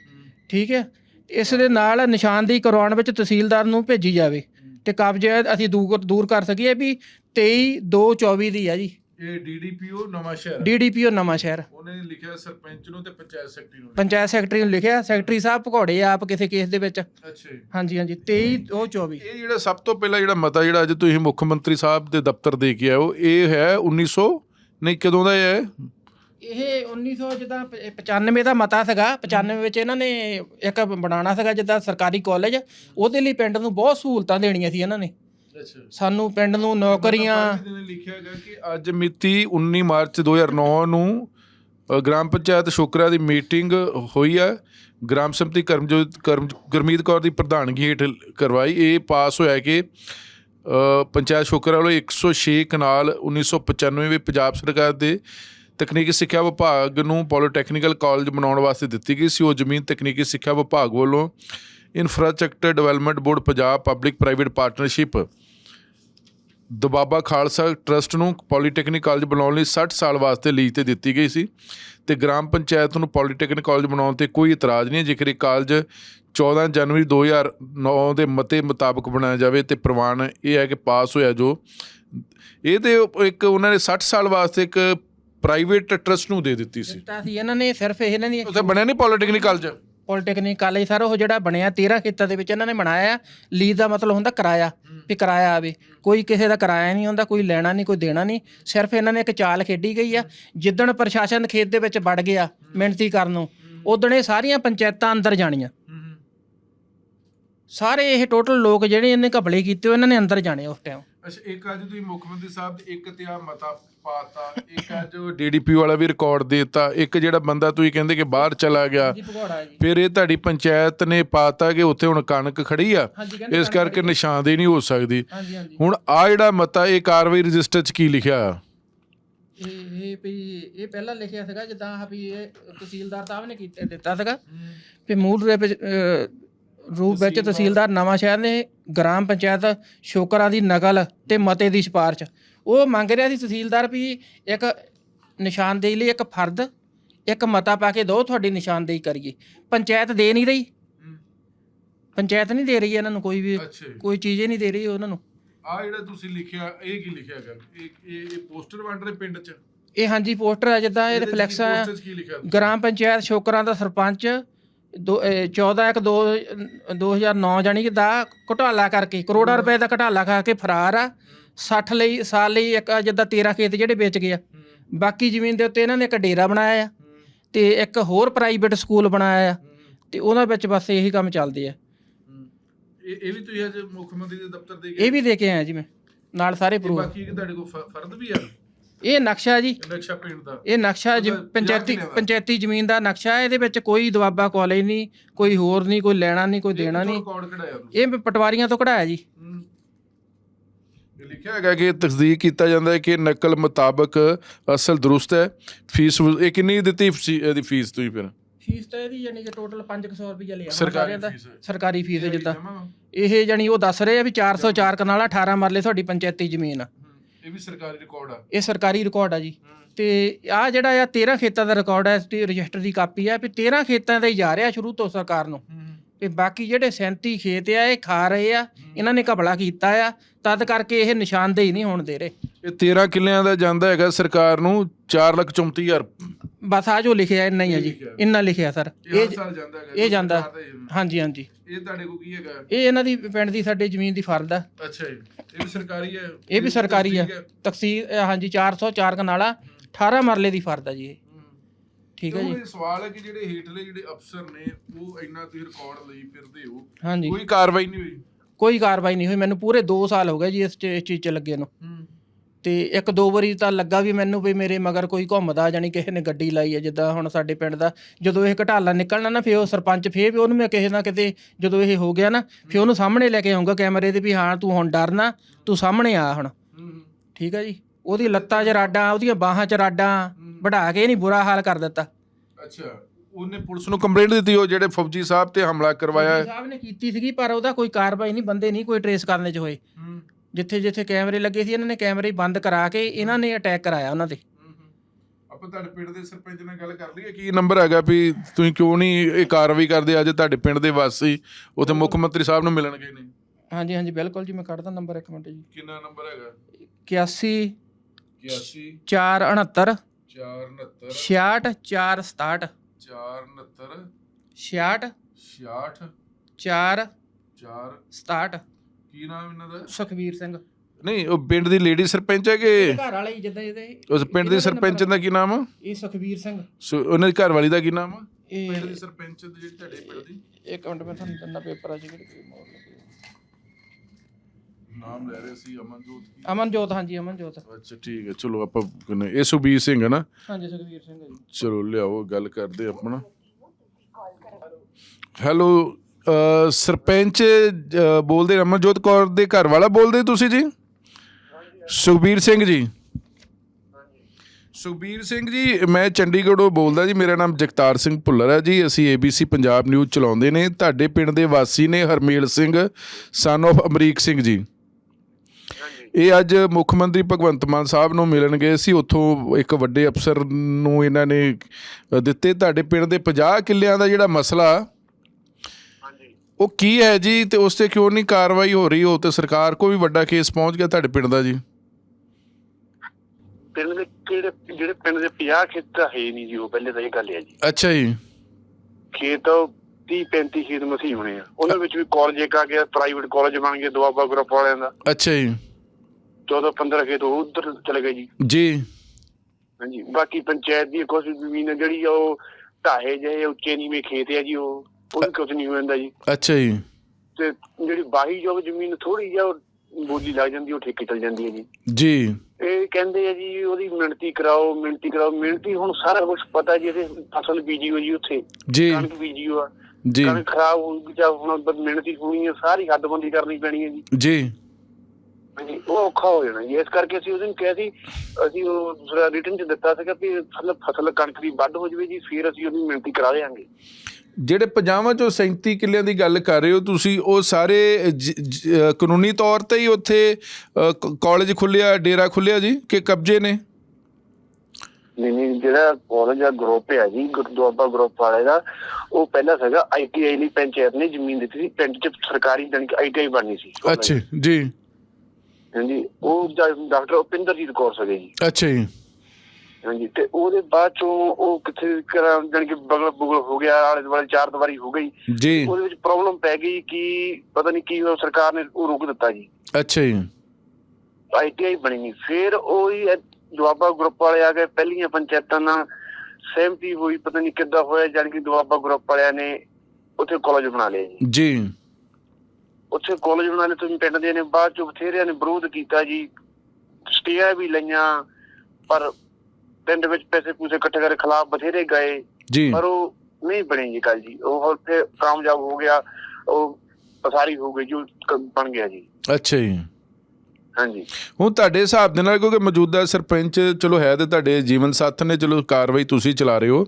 ਠੀਕ ਹੈ? ਇਸ ਦੇ ਨਾਲ ਨਿਸ਼ਾਨਦੇਹੀ ਕਰਵਾਉਣ ਵਿੱਚ ਤਹਿਸੀਲਦਾਰ ਨੂੰ ਭੇਜੀ ਜਾਵੇ। ਤੇ ਕਬਜ਼ੇ ਅਸੀਂ ਦੂਰ ਦੂਰ ਕਰ ਸਕੀਏ ਵੀ 23 2 24 ਦੀ ਆ ਜੀ। ਇਹ ਡੀਡੀਪੀਓ ਨਵਾਂ ਸ਼ਹਿਰ ਡੀਡੀਪੀਓ ਨਵਾਂ ਸ਼ਹਿਰ। ਉਹਨੇ ਲਿਖਿਆ ਸਰਪੰਚ ਨੂੰ ਤੇ ਪੰਚਾਇਤ ਸੈਕਟਰੀ ਨੂੰ ਪੰਚਾਇਤ ਸੈਕਟਰੀ ਨੂੰ ਲਿਖਿਆ। ਸੈਕਟਰੀ ਸਾਹਿਬ ਭਗੌੜੇ ਆ ਆਪ ਕਿਸੇ ਕੇਸ ਦੇ ਵਿੱਚ। ਅੱਛਾ। ਹਾਂਜੀ ਹਾਂਜੀ। 23 2 24 ਇਹ ਜਿਹੜਾ ਸਭ ਤੋਂ ਪਹਿਲਾਂ ਜਿਹੜਾ ਮਤਾ ਜਿਹੜਾ ਅੱਜ ਤੁਸੀਂ ਮੁੱਖ ਮੰਤਰੀ ਸਾਹਿਬ ਦੇ ਦਫ਼ਤਰ ਦੇ ਕੇ ਹੋ ਇਹ ਹੈ 1900 ਨਹੀਂ ਕਦੋਂ ਦਾ ਹੈ? ਇਹ 1900 ਜਿੱਦਾਂ ਪ- 95 ਦਾ ਮਤਾ ਸੀਗਾ। 95 ਵਿੱਚ ਇਹਨਾਂ ਨੇ ਇੱਕ ਬਣਾਉਣਾ ਸੀਗਾ ਜਿੱਦਾਂ ਸਰਕਾਰੀ ਕਾਲਜ ਉਹਦੇ ਲਈ ਪਿੰਡ ਨੂੰ ਬਹੁਤ ਸਹੂਲਤਾਂ ਦੇਣੀਆਂ ਸੀ ਇਹਨਾਂ ਨੇ। ਸਾਨੂੰ ਪਿੰਡ ਨੂੰ ਨੌਕਰੀਆਂ ਲਿਖਿਆ ਹੈਗਾ ਕਿ ਅੱਜ ਮਿਤੀ 19 ਮਾਰਚ 2009 ਨੂੰ ਗ੍ਰਾਮ ਪੰਚਾਇਤ ਸ਼ੁਕਰਾ ਦੀ ਮੀਟਿੰਗ ਹੋਈ ਹੈ। ਗ੍ਰਾਮ ਸਮਤੀ ਕਰਮਜੋਤ ਕਰਮ ਗੁਰਮੀਤ ਕੌਰ ਦੀ ਪ੍ਰਧਾਨਗੀ ਹੇਠ ਕਰਵਾਈ। ਇਹ ਪਾਸ ਹੋਇਆ ਕਿ ਪੰਚਾਇਤ ਸ਼ੁਕਰਾ ਵੱਲੋਂ 106 ਕਨਾਲ 1995 ਵਿੱਚ ਪੰਜਾਬ ਸਰਕਾਰ ਦੇ ਤਕਨੀਕੀ ਸਿੱਖਿਆ ਵਿਭਾਗ ਨੂੰ ਪੋਲੀਟੈਕਨੀਕਲ ਕਾਲਜ ਬਣਾਉਣ ਵਾਸਤੇ ਦਿੱਤੀ ਗਈ ਸੀ। ਉਹ ਜ਼ਮੀਨ ਤਕਨੀਕੀ ਸਿੱਖਿਆ ਵਿਭਾਗ ਵੱਲੋਂ infrastructure development board Punjab public private partnership ਦਬਾਬਾ Khalsa trust ਨੂੰ ਪੋਲੀਟੈਕਨਿਕ ਕਾਲਜ ਬਣਾਉਣ ਲਈ 60 ਸਾਲ ਵਾਸਤੇ ਲੀਜ਼ ਤੇ ਦਿੱਤੀ ਗਈ ਸੀ ਤੇ ਗ੍ਰਾਮ ਪੰਚਾਇਤ ਨੂੰ ਪੋਲੀਟੈਕਨਿਕ ਕਾਲਜ ਬਣਾਉਣ ਤੇ ਕੋਈ ਇਤਰਾਜ਼ ਨਹੀਂ ਹੈ ਜੇਕਰ ਇਹ ਕਾਲਜ 14 ਜਨਵਰੀ 2009 ਦੇ ਮਤੇ ਮੁਤਾਬਕ ਬਣਾਇਆ ਜਾਵੇ ਤੇ ਪ੍ਰਵਾਨ ਇਹ ਹੈ ਕਿ ਪਾਸ ਹੋਇਆ ਜੋ। ਇਹ ਤੇ ਇੱਕ ਉਹਨਾਂ ਨੇ 60 ਸਾਲ ਵਾਸਤੇ ਇੱਕ ਪ੍ਰਾਈਵੇਟ ਟਰਸਟ ਨੂੰ ਦੇ ਦਿੱਤੀ ਸੀ। ਦਿੱਤਾ ਸੀ ਇਹਨਾਂ ਨੇ ਸਿਰਫ ਇਹਨਾਂ ਦੀ ਉੱਥੇ ਬਣਿਆ ਨਹੀਂ polytechnic college? Polytechnic college sir, ਉਹ ਜਿਹੜਾ ਬਣਿਆ 13 ਖੇਤਾਂ ਦੇ ਵਿੱਚ ਇਹਨਾਂ ਨੇ ਬਣਾਇਆ ਲੀਜ਼ ਦਾ ਮਤਲਬ ਹੁੰਦਾ ਕਿਰਾਇਆ, ਵੀ ਕਿਰਾਇਆ ਆਵੇ। ਕੋਈ ਕਿਸੇ ਦਾ ਕਿਰਾਇਆ ਨਹੀਂ ਹੁੰਦਾ, ਕੋਈ ਲੈਣਾ ਨਹੀਂ, ਕੋਈ ਦੇਣਾ ਨਹੀਂ। ਸਿਰਫ ਇਹਨਾਂ ਨੇ ਇੱਕ ਚਾਲ ਖੇਡੀ ਗਈ ਆ। ਜਿੱਦਣ ਪ੍ਰਸ਼ਾਸਨ ਖੇਤ ਦੇ ਵਿੱਚ ਵੜ ਗਿਆ ਮਿਹਨਤੀ ਕਰਨ ਨੂੰ, ਉਦਣ ਇਹ ਸਾਰੀਆਂ ਪੰਚਾਇਤਾਂ ਅੰਦਰ ਜਾਣੀਆਂ। ਸਾਰੇ ਇਹ ਟੋਟਲ ਲੋਕ ਜਿਹੜੇ ਇਹਨੇ ਘਪਲੇ ਕੀਤੇ ਉਹ ਇਹਨਾਂ ਨੇ ਅੰਦਰ ਜਾਣੇ ਉਸ ਟਾਈਮ ਅੱਛਾ ਇੱਕ ਅੱਜ ਤੁਸੀਂ ਮੁੱਖ ਮੰਤਰੀ ਸਾਹਿਬ ਦੇ ਇੱਕ ਤੇ ਆ ਮਤਾ ਪਾਤਾ ਇੱਕ ਅੱਜ ਡੀਡੀਪੀ ਵਾਲਾ ਵੀ ਰਿਕਾਰਡ ਦੇਤਾ। ਇੱਕ ਜਿਹੜਾ ਬੰਦਾ ਤੁਸੀਂ ਕਹਿੰਦੇ ਕਿ ਬਾਹਰ ਚਲਾ ਗਿਆ ਫਿਰ ਇਹ ਤੁਹਾਡੀ ਪੰਚਾਇਤ ਨੇ ਪਾਤਾ ਕਿ ਉੱਥੇ ਹੁਣ ਕਣਕ ਖੜੀ ਆ। ਇਸ ਕਰਕੇ ਨਿਸ਼ਾਨਦੇਹੀ ਨਹੀਂ ਹੋ ਸਕਦੀ। ਹੁਣ ਆ ਜਿਹੜਾ ਮਤਾ ਇਹ ਕਾਰਵਾਈ ਰਜਿਸਟਰ 'ਚ ਕੀ ਲਿਖਿਆ? ਆ ਇਹ ਇਹ ਵੀ ਇਹ ਪਹਿਲਾਂ ਲਿਖਿਆ ਸੀਗਾ ਜਿੱਦਾਂ ਆ ਵੀ ਇਹ ਤਹਿਸੀਲਦਾਰ ਸਾਹਿਬ ਨੇ ਕੀਤਾ ਦਿੱਤਾ ਸੀਗਾ। ਵੀ ਮੂਲ ਰੂਪ ਰੂਪ ਵਿੱਚ ਤਹਿਸੀਲਦਾਰ। ਨਵਾਂ ਸ਼ਹਿਰ ਨੇ ਗ੍ਰਾਮ ਪੰਚਾਇਤ ਸ਼ੋਕਰਾਂ ਦੀ ਨਕਲ ਤੇ ਮਤੇ ਦੀ ਸਿਫਾਰਿਸ਼। ਉਹ ਮੰਗ ਰਿਹਾ ਸੀ ਤਹਿਸੀਲਦਾਰ ਵੀ ਇੱਕ ਨਿਸ਼ਾਨਦੇਹੀ ਲਈ ਇੱਕ ਫਰਦ ਇੱਕ ਮਤਾ ਪਾ ਕੇ ਦਿਓ ਤੁਹਾਡੀ ਨਿਸ਼ਾਨਦੇਹੀ ਕਰੀਏ। ਪੰਚਾਇਤ ਦੇ ਨਹੀਂ ਰਹੀ। ਪੰਚਾਇਤ ਨਹੀਂ ਦੇ ਰਹੀ ਇਹਨਾਂ ਨੂੰ ਕੋਈ ਵੀ ਅੱਛਾ ਕੋਈ ਚੀਜ਼ ਹੀ ਨਹੀਂ ਦੇ ਰਹੀ ਉਹਨਾਂ ਨੂੰ। ਆ ਜਿਹੜਾ ਤੁਸੀਂ ਲਿਖਿਆ ਇਹ ਕੀ ਲਿਖਿਆ ਹੈਗਾ? ਇਹ ਇਹ ਪੋਸਟਰ ਵੰਡ ਰਹੇ ਪਿੰਡ 'ਚ? ਇਹ ਹਾਂਜੀ ਪੋਸਟਰ ਆ ਜਿੱਦਾਂ ਇਹ ਫਲੈਕਸ ਆ। ਪੋਸਟਰ 'ਚ ਕੀ ਲਿਖਿਆ ਗ੍ਰਾਮ ਪੰਚਾਇਤ ਸ਼ੋਕਰਾਂ ਦਾ ਸਰਪੰਚ ਦੋ- 14 ਇੱਕ 2 2009 ਜਾਨੀ ਕਿ ਦਾ ਘੁਟਾਲਾ ਕਰਕੇ ਕਰੋੜਾਂ ਰੁਪਏ ਦਾ ਘੁਟਾਲਾ ਖਾ ਕੇ ਫਰਾਰ ਆ। 60 ਲਈ ਸਾਲ ਲਈ ਇੱਕ ਜਿੱਦਾਂ 13 ਖੇਤ ਜਿਹੜੇ ਵੇਚ ਗਏ ਆ। ਬਾਕੀ ਜ਼ਮੀਨ ਦੇ ਉੱਤੇ ਇਹਨਾਂ ਨੇ ਇੱਕ ਡੇਰਾ ਬਣਾਇਆ ਆ ਤੇ ਇੱਕ ਹੋਰ ਪ੍ਰਾਈਵੇਟ ਸਕੂਲ ਬਣਾਇਆ ਆ ਤੇ ਉਹਨਾਂ ਵਿੱਚ ਬਸ ਇਹੀ ਕੰਮ ਚੱਲਦੇ ਆ। ਇਹ ਵੀ ਤੁਸੀਂ ਅੱਜ ਮੁੱਖ ਮੰਤਰੀ ਦੇ ਦਫ਼ਤਰ ਦੇ ਇਹ ਵੀ ਦੇ ਕੇ ਆਇਆ ਜੀ ਮੈਂ ਨਾਲ ਸਾਰੇ ਪ੍ਰੂਫ ਬਾਕੀ ਕਿ ਤੁਹਾਡੇ ਕੋਲ ਫਰਦ ਵੀ ਆ? ਇਹ ਨਕਸ਼ਾ ਜੀ ਨਕਸ਼ਾ ਪਿੰਡ ਦਾ। ਇਹ ਨਕਸ਼ਾ ਜ- ਉਹਦਾ ਪੰਚਾਇਤੀ ਦਾ? ਪੰਚਾਇਤੀ ਜ਼ਮੀਨ ਦਾ ਨਕਸ਼ਾ ਹੈ ਇਹਦੇ ਵਿੱਚ ਕੋਈ ਦਵਾਬਾ ਕਾਲਜ ਨਹੀਂ ਕੋਈ ਹੋਰ ਨਹੀਂ ਕੋਈ ਲੈਣਾ ਨਹੀਂ ਕੋਈ ਦੇਣਾ ਨਹੀਂ। ਰਿਕਾਰਡ ਕਢਾਇਆ ਤੁਸੀਂ? ਇਹ ਮੈਂ ਪਟਵਾਰੀਆਂ ਤੋਂ ਕਢਾਇਆ ਜੀ। ਹਮ। ਇਹ ਲਿਖਿਆ ਹੈਗਾ ਕਿ ਤਸਦੀਕ ਕੀਤਾ ਜਾਂਦਾ ਹੈ ਕਿ ਨਕਲ ਮੁਤਾਬਕ ਅਸਲ ਦਰੁਸਤ ਹੈ। ਫੀਸ ਇਹ ਕਿੰਨੀ ਦਿੱਤੀ ਫੀ- ਇਹਦੀ ਫੀਸ ਤੁਸੀਂ ਫਿਰ? ਫੀਸ ਤਾਂ ਇਹਦੀ ਯਾਨੀ ਕਿ ਟੋਟਲ 500 ਰੁਪਏ ਲਿਆ। ਸਰਕਾਰੀ ਫੀਸ ਹੈ। ਸਰਕਾਰੀ ਫੀਸ ਹੈ ਜਿੱਦਾਂ। ਜਮਾਂ? ਇਹ ਜਾਨੀ ਉਹ ਦੱਸ ਰਹੇ ਆ ਵੀ 404 ਕਨਾਲਾ 18 ਮਰਲੇ ਤੁਹਾਡੀ ਪੰਚਾਇਤੀ ਜ਼ਮੀਨ ਆ। ਇਹ ਵੀ ਸਰਕਾਰੀ ਰਿਕਾਰਡ ਆ। ਇਹ ਸਰਕਾਰੀ ਰਿਕਾਰਡ ਆ ਜੀ। ਤੇ ਆ ਜਿਹੜਾ ਆ 13 ਖੇਤਾਂ ਦਾ ਰਿਕਾਰਡ ਹੈ ਤੇ ਰਜਿਸਟਰ ਦੀ ਕਾਪੀ ਆ ਵੀ 13 ਖੇਤਾਂ ਦਾ ਹੀ ਜਾ ਰਿਹਾ ਸ਼ੁਰੂ ਤੋਂ ਸਰਕਾਰ ਨੂੰ। ਤੇ ਬਾਕੀ ਜਿਹੜੇ 37 ਖੇਤ ਆ ਇਹ ਖਾ ਰਹੇ ਆ ਇਹਨਾਂ ਨੇ ਘਪਲਾ ਕੀਤਾ ਆ ਤਦ ਕਰਕੇ ਇਹ ਨਿਸ਼ਾਨਦੇਹੀ ਨਹੀਂ ਹੋਣ ਦੇ ਰਹੇ। ਇਹ 13 ਕਿੱਲਿਆਂ ਦਾ ਜਾਂਦਾ ਹੈਗਾ ਸਰਕਾਰ ਨੂੰ 4 ਲੱਖ 34 ਹਜ਼ਾਰ ਬਸ ਆ ਜੋ ਲਿਖਿਆ ਇੰਨਾ ਹੀ ਹੈ ਜੀ। ਇੰਨਾ ਲਿਖਿਆ ਸਰ। ਇਹ ਹਰ ਇਹ ਸਾਲ ਜਾਂਦਾ ਹੈਗਾ ਇਹ ਹਾਂਜੀ ਹਾਂਜੀ। ਇਹ ਤੁਹਾਡੇ ਕੋਲ ਕੀ ਹੈਗਾ? ਇਹ ਇਹਨਾਂ ਦੀ ਪਿੰਡ ਦੀ ਸਾਡੇ ਜ਼ਮੀਨ ਦੀ ਫਰਦ ਆ। ਅੱਛਾ ਜੀ। ਇਹ ਵੀ ਸਰਕਾਰੀ ਹੈ? ਇਹ ਵੀ ਸਰਕਾਰੀ ਆ। ਠੀਕ ਹੈ। ਤਕਸੀਰ ਹਾਂਜੀ 404 ਕਨਾਲਾ 18 ਮਰਲੇ ਦੀ ਫਰਦ ਆ ਜੀ ਇਹ। ਠੀਕ ਹੈ ਜੀ। ਇਹ ਸਵਾਲ ਹੈ ਕਿ ਜਿਹੜੇ ਹੇਠਲੇ ਜਿਹੜੇ ਅਫਸਰ ਨੇ ਉਹ ਇੰਨਾ ਤੁਸੀਂ ਰਿਕਾਰਡ ਲਈ ਫਿਰਦੇ ਹੋ। ਹਾਂਜੀ। ਕੋਈ ਕਾਰਵਾਈ ਨਹੀਂ ਹੋਈ? ਕੋਈ ਕਾਰਵਾਈ ਨਹੀਂ ਹੋਈ। ਮੈਨੂੰ ਪੂਰੇ 2 ਸਾਲ ਹੋ ਗਏ ਜੀ ਇਸ ਚ- ਇਸ ਚੀਜ਼ 'ਚ ਲੱਗੇ ਨੂੰ। ਹੂੰ। ਤੇ ਇੱਕ ਦੋ ਵਾਰੀ ਤਾਂ ਲੱਗਾ ਵੀ ਮੈਨੂੰ ਵੀ ਮੇਰੇ ਮਗਰ ਕੋਈ ਘੁੰਮਦਾ ਜਾਨੀ ਕਿਸੇ ਨੇ ਗੱਡੀ ਲਾਈ ਹੈ ਜਿੱਦਾਂ ਹੁਣ ਸਾਡੇ ਪਿੰਡ ਦਾ ਜਦੋਂ ਇਹ ਘਟਾਲਾ ਨਿਕਲਣਾ ਨਾ ਫਿਰ ਉਹ ਸਰਪੰਚ ਫੇਰ ਵੀ ਉਹਨੂੰ ਮੈਂ ਕਿਸੇ ਨਾ ਕਿਤੇ ਜਦੋਂ ਇਹ ਹੋ ਗਿਆ ਨਾ ਫਿਰ ਉਹਨੂੰ ਸਾਹਮਣੇ ਲੈ ਕੇ ਆਉਂਗਾ ਕੈਮਰੇ ਦੇ ਵੀ ਹਾਂ ਤੂੰ ਹੁਣ ਡਰਨਾ ਤੂੰ ਸਾਹਮਣੇ ਆ ਹੁਣ। ਠੀਕ ਹੈ ਜੀ? ਉਹਦੀ ਲੱਤਾਂ 'ਚ ਰਾਡਾਂ ਉਹਦੀਆਂ ਬਾਹਾਂ 'ਚ ਰਾਡਾਂ ਵਢਾ ਕੇ ਨਹੀਂ ਬੁਰਾ ਹਾਲ ਕਰ ਦਿੱਤਾ। ਅੱਛਾ ਉਹਨੇ ਪੁਲਿਸ ਨੂੰ ਕੰਪਲੇਂਟ ਦਿੱਤੀ ਉਹ ਜਿਹੜੇ ਫੌਜੀ ਸਾਹਿਬ ਤੇ ਹਮਲਾ ਕਰਵਾਇਆ ਸਾਹਿਬ ਨੇ ਕੀਤੀ ਸੀਗੀ ਪਰ ਉਹਦਾ ਕੋਈ ਕਾਰਵਾਈ ਨਹੀਂ ਬੰਦੇ ਨਹੀਂ ਕੋਈ ਟਰੇਸ ਕਰਨੇ 'ਚ ਹੋਏ। ਹੂੰ। ਜਿੱਥੇ ਜਿੱਥੇ ਕੈਮਰੇ ਲੱਗੇ ਸੀ ਇਹਨਾਂ ਨੇ ਕੈਮਰੇ ਬੰਦ ਕਰਾ ਕੇ ਇਹਨਾਂ ਨੇ ਅਟੈਕ ਕਰਾਇਆ ਉਹਨਾਂ ਤੇ। ਆਪਾਂ ਤੁਹਾਡੇ ਪਿੰਡ ਦੇ ਸਰਪੰਚ ਨਾਲ ਗੱਲ ਕਰ ਲਈਏ ਕੀ ਨੰਬਰ ਹੈਗਾ ਵੀ ਤੁਸੀਂ ਕਿਉਂ ਨਹੀਂ ਇਹ ਕਾਰਵਾਈ ਕਰਦੇ ਅੱਜ ਤੁਹਾਡੇ ਪਿੰਡ ਦੇ ਵਾਸੀ ਉੱਥੇ ਮੁੱਖ ਮੰਤਰੀ ਸਾਹਿਬ ਨੂੰ ਮਿਲਣ ਗਏ ਨੇ ਹਾਂਜੀ ਹਾਂਜੀ ਬਿਲਕੁਲ ਜੀ ਮੈਂ ਕੱਢਦਾ ਨੰਬਰ ਇੱਕ ਮਿੰਟ ਜੀ। ਕਿੰਨਾ ਨੰਬਰ ਹੈਗਾ? 81 81 469 469 66 467 469 66 66 4 4 67 ਕੀ ਨਾਮ ਇਹਨਾਂ ਦਾ? ਸੁਖਵੀਰ ਸਿੰਘ। ਨਹੀਂ ਉਹ ਪਿੰਡ ਦੀ ਲੇਡੀ ਸਰਪੰਚ ਹੈ ਕਿ ਘਰ ਵਾਲੇ ਹੀ ਜਿੱਦਾਂ ਇਹਦੇ ਉਸ ਪਿੰਡ ਦੇ ਸਰਪੰਚ ਦਾ ਕੀ ਨਾਮ? ਆ ਇਹ ਸੁਖਵੀਰ ਸਿੰਘ। ਸੋ ਉਹਨਾਂ ਦੀ ਘਰ ਵਾਲੀ ਦਾ ਕੀ ਨਾਮ? ਆ ਇਹ ਪਿੰਡ ਦੇ ਸਰਪੰਚ ਦੇ ਜਿਹੜੇ ਤੁਹਾਡੇ ਪਿੰਡ ਦੀ? ਇੱਕ ਮਿੰਟ ਮੈਂ ਤੁਹਾਨੂੰ ਦਿੰਦਾ ਪੇਪਰ ਆ ਜੀ ਕਿਹੜੇ ਮੋੜ ਲੱਗੇ ਨਾਮ ਲੈ ਰਹੇ ਸੀ ਅਮਨਜੋਤ ਕੀ? ਅਮਨਜੋਤ ਹਾਂਜੀ ਅਮਨਜੋਤ। ਅੱਛਾ ਠੀਕ ਹੈ ਚਲੋ ਆਪਾਂ ਕਹਿੰਦੇ ਇਹ ਸੁਬੀਰ ਸਿੰਘ ਹੈ ਨਾ? ਹਾਂਜੀ ਸੁਖਵੀਰ ਸਿੰਘ ਜੀ। ਚਲੋ ਲਿਆਓ ਗੱਲ ਕਰਦੇ ਆਪਣਾ। ਹੈਲੋ ਸਰਪੰਚ ਬੋਲਦੇ ਰਮਨਜੋਤ ਕੌਰ ਦੇ ਘਰ ਵਾਲਾ ਬੋਲਦੇ ਤੁਸੀਂ ਜੀ? ਸੁਖਬੀਰ ਸਿੰਘ ਜੀ। ਸੁਖਬੀਰ ਸਿੰਘ ਜੀ, ਮੈਂ ਚੰਡੀਗੜ੍ਹੋਂ ਬੋਲਦਾ ਜੀ, ਮੇਰਾ ਨਾਮ ਜਗਤਾਰ ਸਿੰਘ ਭੁੱਲਰ ਹੈ ਜੀ। ਅਸੀਂ ABC ਪੰਜਾਬ ਨਿਊਜ਼ ਚਲਾਉਂਦੇ ਨੇ। ਤੁਹਾਡੇ ਪਿੰਡ ਦੇ ਵਾਸੀ ਨੇ ਹਰਮੇਲ ਸਿੰਘ ਸਨ of ਅਮਰੀਕ ਸਿੰਘ ਜੀ। ਇਹ ਅੱਜ ਮੁੱਖ ਮੰਤਰੀ ਭਗਵੰਤ ਮਾਨ ਸਾਹਿਬ ਨੂੰ ਮਿਲਣ ਗਏ ਸੀ ਉੱਥੋਂ ਇੱਕ ਵੱਡੇ ਅਫਸਰ ਨੂੰ ਇਹਨਾਂ ਨੇ ਦਿੱਤੇ। ਤੁਹਾਡੇ ਪਿੰਡ ਦੇ 50 ਕਿੱਲਿਆਂ ਦਾ ਜਿਹੜਾ ਮਸਲਾ ਉਹ ਕੀ ਹੈ ਜੀ ਤੇ ਉਸ ਤੇ ਕਿਉਂ ਨਹੀਂ ਕਾਰਵਾਈ ਹੋ ਰਹੀ? ਹੋ ਤੇ ਸਰਕਾਰ ਕੋਈ ਵੱਡਾ ਕੇਸ ਪਹੁੰਚ ਗਿਆ ਤੁਹਾਡੇ ਪਿੰਡ ਦਾ ਜੀ? ਪਿੰਡ ਦੇ ਕਿਹੜੇ ਜਿਹੜੇ ਪਿੰਡ ਦੇ 50 ਖੇਤ ਹੈ ਨਹੀਂ ਜੀ ਉਹ ਪਹਿਲੇ ਤਾਂ ਇਹ ਗੱਲ ਹੈ ਜੀ। ਅੱਛਾ ਜੀ। ਖੇਤ 30 35 ਖੇਤ ਮਸੀਂ ਹੋਣੇ ਆ। ਉਹਨਾਂ ਵਿੱਚ ਵੀ ਕਾਲਜ ਇੱਕ ਆ ਗਿਆ ਪ੍ਰਾਈਵੇਟ ਕਾਲਜ ਬਣ ਗਿਆ ਦੁਆਬਾ ਗਰੁੱਪ ਵਾਲਿਆਂ ਦਾ। ਅੱਛਾ ਜੀ। 14 15 ਖੇਤ ਉਹ ਉਧਰ ਚਲੇ ਗਏ ਜੀ। ਜੀ। ਹਾਂਜੀ ਬਾਕੀ ਪੰਚਾਇਤ ਦੀ ਕੁਝ ਜ਼ਮੀਨ ਜਿਹੜੀ ਉਹ ਢਾਹੇ ਜਿਹੇ ਉੱਚੇ ਨੀਵੇਂ ਖੇਤ ਹੈ ਜੀ ਉਹ। ਉਹ ਵੀ ਕੁਝ ਨਹੀਂ ਹੋ ਜਾਂਦਾ ਜੀ। ਅੱਛਾ ਜੀ। ਤੇ ਜਿਹੜੀ ਬਾਹੀ ਜੋ ਜ਼ਮੀਨ ਥੋੜੀ ਜਿਹਾ ਉਹ ਬੋਲੀ ਲੱਗ ਜਾਂਦੀ ਉਹ ਠੇਕੇ ਚਲ ਜਾਂਦੀ ਹੈ ਜੀ। ਜੀ। ਇਹ ਕਹਿੰਦੇ ਆ ਜੀ ਉਹਦੀ ਮਿਣਤੀ ਕਰਾਓ ਮਿਣਤੀ ਕਰਾਓ। ਮਿਣਤੀ ਹੁਣ ਸਾਰਾ ਕੁਝ ਪਤਾ ਜੀ ਇਹਦੇ ਫਸਲ ਬੀਜੀ ਹੋਈ ਜੀ ਉੱਥੇ। ਜੀ। ਕਣਕ ਬੀਜੀ ਹੋਆ ਜੀ। ਕਣਕ ਖਰਾਬ ਹੋ ਗਈ ਜਾਂ ਹੁਣ ਮਿਹਨਤੀ ਹੋਣੀ ਹੈ ਸਾਰੀ ਹੱਦਬੰਦੀ ਕਰਨੀ ਪੈਣੀ ਹੈ ਜੀ। ਜੀ। ਹਾਂਜੀ ਉਹ ਔਖਾ ਹੋ ਜਾਣਾ ਜੀ। ਇਸ ਕਰਕੇ ਅਸੀਂ ਉਸ ਦਿਨ ਕਿਹਾ ਸੀ ਅਸੀਂ ਉਹ ਦੂਸਰਾ ਰਿਟਰਨ ਚ ਦਿੱਤਾ ਸੀਗਾ ਵੀ ਫਸਲ ਕਣਕ ਦੀ ਵੱਢ ਹੋ ਜਵੇ ਜੀ ਫਿਰ ਅਸੀਂ ਉਹਦੀ ਮਿਹਨਤੀ ਕਰਾ ਦੇਵਾਂਗੇ। ਜਿਹੜੇ 50 ਚੋਂ 37 ਕਿੱਲਿਆਂ ਦੀ ਗੱਲ ਕਰ ਰਹੇ ਹੋ ਤੁਸੀਂ ਉਹ ਸਾਰੇ ਕਾਨੂੰਨੀ ਤੌਰ ਤੇ ਹੀ ਉੱਥੇ ਕਾਲਜ ਖੁੱਲਿਆ ਡੇਰਾ ਖੁੱਲਿਆ ਜੀ ਕਿ ਕਬਜ਼ੇ ਨੇ? ਨਹੀਂ ਨਹੀਂ ਜਿਹੜਾ ਕਾਲਜ ਆ ਗਰੁੱਪ ਹੈ ਜੀ ਗੁਰਦੁਆਬਾ ਗਰੁੱਪ ਵਾਲੇ ਦਾ ਉਹ ਪਹਿਲਾਂ ਸੀਗਾ ਆਈਟੀਆਈ ਲਈ ਪੰਚਾਇਤ ਨੇ ਜ਼ਮੀਨ ਦਿੱਤੀ ਸੀ ਪਿੰਡ ਚ ਸਰਕਾਰੀ ਜਾਣੀ ਕਿ ਆਈਟੀਆਈ ਬਣਨੀ ਸੀ। ਅੱਛਾ ਜੀ। ਹਾਂਜੀ ਉਹ ਡਾਕਟਰ ਉਪਿੰਦਰਜੀਤ ਕੌਰ ਸੀਗੇ ਜੀ। ਅੱਛਾ ਜੀ। ਹਾਂਜੀ ਤੇ ਉਹਦੇ ਬਾਅਦ ਚੋਂ ਉਹ ਕਿੱਥੇ ਕਰਾਂ ਜਾਣੀ ਕਿ ਬਗਲ ਬੁਗਲ ਹੋ ਗਿਆ ਆਲੇ ਦੁਆਲੇ ਚਾਰ ਦੀਵਾਰੀ ਹੋ ਗਈ। ਜੀ। ਉਹਦੇ ਵਿੱਚ ਪ੍ਰੋਬਲਮ ਪੈ ਗਈ ਕਿ ਪਤਾ ਨਹੀਂ ਕੀ ਹੋਇਆ ਸਰਕਾਰ ਨੇ ਉਹ ਰੋਕ ਦਿੱਤਾ ਜੀ। ਅੱਛਾ ਜੀ। ਆਈਟੀਆਈ ਬਣੀ ਨਹੀਂ। ਫਿਰ ਉਹ ਹੀ ਦੁਆਬਾ ਗਰੁੱਪ ਵਾਲੇ ਆ ਗਏ ਪਹਿਲੀਆਂ ਪੰਚਾਇਤਾਂ ਨਾਲ ਸਹਿਮਤੀ ਹੋਈ ਪਤਾ ਨਹੀਂ ਕਿੱਦਾਂ ਹੋਇਆ ਜਾਣੀ ਕਿ ਦੁਆਬਾ ਗਰੁੱਪ ਵਾਲਿਆਂ ਨੇ ਉੱਥੇ ਕਾਲਜ ਬਣਾ ਲਿਆ ਜੀ। ਜੀ। ਉੱਥੇ ਕਾਲਜ ਬਣਾ ਲਿਆ ਤੁਸੀਂ ਪਿੰਡ ਦੇ ਨੇ ਬਾਅਦ ਚ ਬਥੇਰਿਆਂ ਨੇ ਵਿਰੋਧ ਕੀਤਾ ਜੀ। ਸਟੇਆਂ ਵੀ ਲਈਆਂ ਪਰ ਪਿੰਡ ਵਿੱਚ ਪੈਸੇ ਪੂਸੇ ਇਕੱਠੇ ਕਰਕੇ ਖਿਲਾਫ ਬਥੇਰੇ ਗਏ ਪਰ ਉਹ ਨਹੀਂ ਬਣੀ ਜੀ ਗੱਲ ਜੀ। ਉਹ ਫਿਰ ਕਾਮਯਾਬ ਹੋ ਗਿਆ ਉਹ ਪਸਾਰੀ ਹੋ ਗਈ ਜੋ ਬਣ ਗਿਆ ਜੀ। ਅੱਛਾ ਜੀ। ਹਾਂਜੀ। ਹੁਣ ਤੁਹਾਡੇ ਹਿਸਾਬ ਦੇ ਨਾਲ ਕਿਉਂਕਿ ਮੌਜੂਦਾ ਸਰਪੰਚ ਚਲੋ ਹੈ ਤੇ ਤੁਹਾਡੇ ਜੀਵਨ ਸਾਥ ਨੇ ਚਲੋ ਕਾਰਵਾਈ ਤੁਸੀਂ ਚਲਾ ਰਹੇ ਹੋ।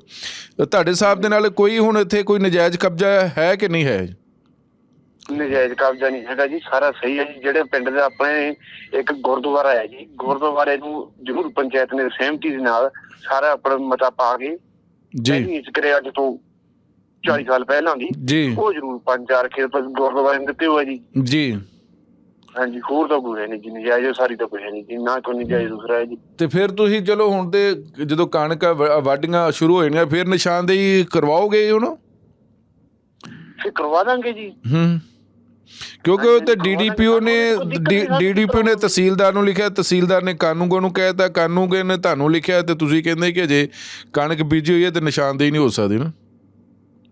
ਤੁਹਾਡੇ ਹਿਸਾਬ ਦੇ ਨਾਲ ਕੋਈ ਹੁਣ ਇੱਥੇ ਕੋਈ ਨਜਾਇਜ਼ ਕਬਜ਼ਾ ਹੈ ਕਿ ਨਹੀਂ ਹੈ? ਨਜਾਇਜ਼ ਕਬਜ਼ਾ ਨਹੀਂ ਹੈਗਾ ਜੀ ਸਾਰਾ ਸਹੀ ਹੈ ਜੀ ਜਿਹੜੇ ਪਿੰਡ ਦੇ ਆਪਣੇ ਇੱਕ ਗੁਰਦੁਆਰਾ ਹੈ ਜੀ ਗੁਰਦੁਆਰੇ ਨੂੰ ਜ਼ਰੂਰ ਪੰਚਾਇਤ ਨੇ ਸਹਿਮਤੀ ਦੇ ਨਾਲ ਸਾਰਾ ਆਪਣਾ ਮਤਾ ਪਾ ਕੇ ਜੀ। ਨਹੀਂ ਕਰਿਆ ਅੱਜ ਤੋਂ 40 ਸਾਲ ਪਹਿਲਾਂ ਦੀ ਜੀ। ਉਹ ਜ਼ਰੂਰ ਪੰਜ ਚਾਰ ਖੇਤ ਗੁਰਦੁਆਰੇ ਨੂੰ ਦਿੱਤੇ ਹੋਏ ਜੀ। ਜੀ। ਹਾਂਜੀ ਹੋਰ ਤਾਂ ਕੋਈ ਨਹੀਂ ਜੀ ਨਜਾਇਜ਼ ਸਾਰੀ ਤਾਂ ਕੋਈ ਨਹੀਂ ਜੀ ਨਾ ਕੋਈ ਨਜਾਇਜ਼ ਦੂਸਰਾ ਹੈ ਜੀ। ਤੇ ਫਿਰ ਤੁਸੀਂ ਚਲੋ ਹੁਣ ਤੇ ਜਦੋਂ ਕਣਕ ਵਾਢੀਆਂ ਸ਼ੁਰੂ ਹੋ ਜਾਣੀਆਂ ਫਿਰ ਨਿਸ਼ਾਨਦੇਹੀ ਕਰਵਾਓਗੇ ਉਹਨੂੰ? ਫਿਰ ਕਰਵਾ ਦਾਂਗੇ ਜੀ। ਹੂੰ। ਕਿਉਂਕਿ ਉਹ ਤੇ ਡੀਡੀਪੀਓ ਨੇ ਡੀਡੀਪੀਓ ਨੇ ਤਹਿਸੀਲਦਾਰ ਨੂੰ ਲਿਖਿਆ ਤਹਿਸੀਲਦਾਰ ਨੇ ਕਾਨੂੰਗੋ ਨੂੰ ਕਹਿਤਾ ਕਾਨੂੰਗੋ ਨੇ ਤੁਹਾਨੂੰ ਲਿਖਿਆ ਤੇ ਤੁਸੀਂ ਕਹਿੰਦੇ ਕਿ ਅਜੇ ਕਣਕ ਬੀਜੀ ਹੋਈ ਹੈ ਤੇ ਨਿਸ਼ਾਨਦੇਹੀ ਨਹੀਂ ਹੋ ਸਕਦੀ ਨਾ।